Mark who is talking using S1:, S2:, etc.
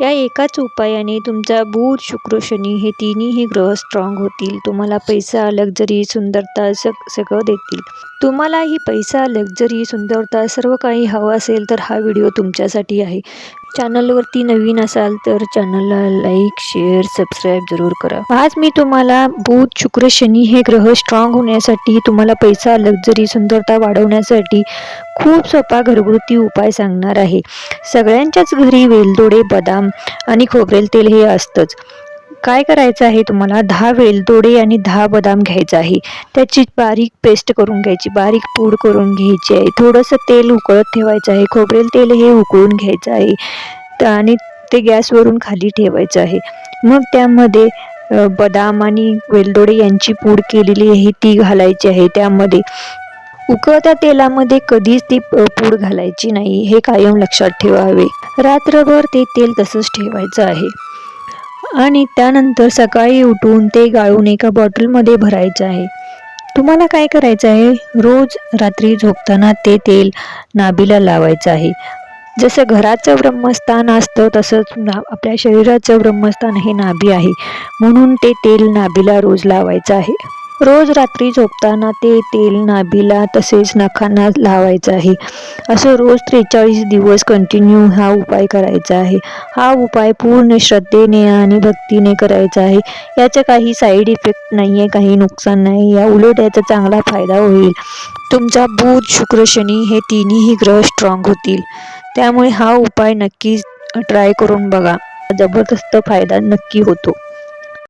S1: या एकाच उपायाने तुमचा बुध शुक्र शनी हे तिन्ही ग्रह स्ट्रॉंग होतील. तुम्हाला पैसा लक्झरी सुंदरता सग सगळं देतील. तुम्हालाही पैसा लक्झरी सुंदरता सर्व काही हवं असेल तर हा व्हिडिओ तुमच्यासाठी आहे. चॅनलवरती नवीन असाल तर चॅनलला लाईक शेअर सबस्क्राईब जरूर करा. आज मी तुम्हाला बुध शुक्र शनी हे ग्रह स्ट्रॉंग होण्यासाठी तुम्हाला पैसा लक्झरी सुंदरता वाढवण्यासाठी खूप सोपा घरगुती उपाय सांगणार आहे. सगळ्यांच्याच घरी वेलदोडे बदाम आणि खोबरेल तेल हे असतंच. काय करायचं आहे तुम्हाला? दहा वेलदोडे आणि दहा बदाम घ्यायचं आहे. त्याची बारीक पेस्ट करून घ्यायची बारीक पूड करून घ्यायची आहे. थोडंसं तेल उकळत ठेवायचं आहे. खोबरेल तेल हे उकळून घ्यायचं आहे. आणि ते गॅसवरून खाली ठेवायचं आहे. मग त्यामध्ये बदाम आणि वेलदोडे यांची पूड केलेली आहे ती घालायची आहे. त्यामध्ये उकळत्या तेलामध्ये कधीच ती प- पूड घालायची नाही. हे कायम लक्षात ठेवावे. रात्रभर ते तेल तसंच ठेवायचं आहे. आणि त्यानंतर सकाळी उठून ते गाळून एका बॉटलमध्ये भरायचं आहे. तुम्हाला काय करायचं आहे? रोज रात्री झोपताना ते तेल नाभीला लावायचं आहे. जसं घराचं ब्रह्मस्थान असतं तसंच ना आपल्या शरीराचं ब्रह्मस्थान हे नाभी आहे. म्हणून ते तेल नाभीला रोज लावायचं आहे. रोज रात्री झोपताना ते तेल नाभीला तसेच नखांना लावायचं आहे. असं रोज त्रेचाळीस दिवस कंटिन्यू हा उपाय करायचा आहे. हा उपाय पूर्ण श्रद्धेने आणि भक्तीने करायचा आहे. याचा काही साईड इफेक्ट नाही आहे काही नुकसान नाही. या उलट याचा चांगला फायदा होईल. तुमचा बुध शुक्र शनी हे तिन्ही ग्रह स्ट्रॉंग होतील. त्यामुळे हा उपाय नक्कीच ट्राय करून बघा. जबरदस्त फायदा नक्की होतो.